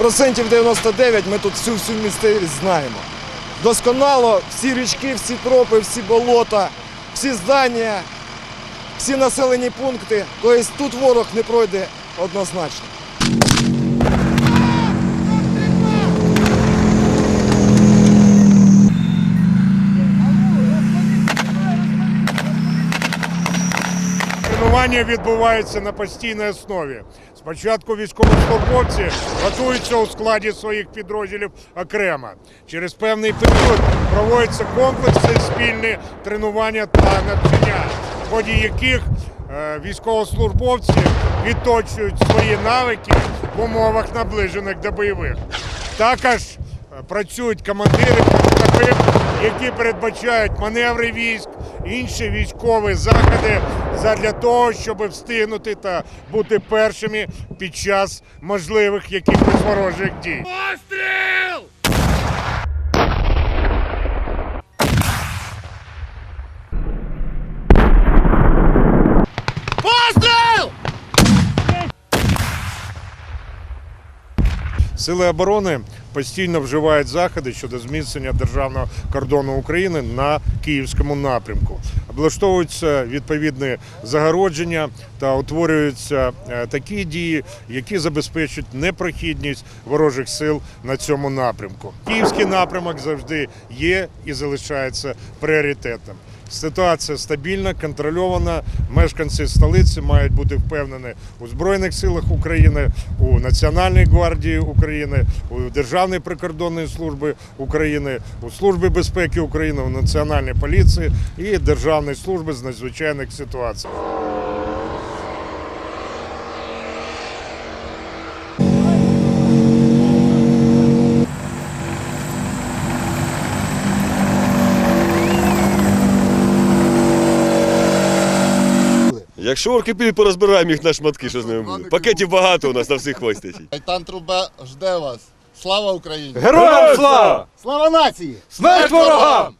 процентів 99 ми тут всю всю місцевість знаємо. Досконало всі річки, всі тропи, всі болота, всі здання, всі населені пункти. Тобто тут ворог не пройде однозначно. Тренування відбуваються на постійній основі. Спочатку військовослужбовці готуються у складі своїх підрозділів окремо. Через певний період проводяться комплекси, спільні тренування та навчання, в ході яких е, військовослужбовці відточують свої навики в умовах наближених до бойових. Також працюють командири які передбачають маневри військ, інші військові заходи задля того, щоб встигнути та бути першими під час можливих якихось ворожих дій. Постріл! Сили оборони постійно вживають заходи щодо зміцнення державного кордону України на київському напрямку. Облаштовуються відповідні загородження та утворюються е, такі дії, які забезпечують непрохідність ворожих сил на цьому напрямку. Київський напрямок завжди є і залишається пріоритетом. Ситуація стабільна, контрольована. Мешканці столиці мають бути впевнені у Збройних силах України, у Національній гвардії України, у Державній прикордонній службі України, у Службі безпеки України, у Національній поліції і Державній службі з надзвичайних ситуацій. Якщо орки підуть, порозбираємо їх на шматки, що з ними буде. Пакетів багато у нас на всіх вистачить. Айтан Труба жде вас. Слава Україні! Героям слава! Слава нації! Смерть ворогам!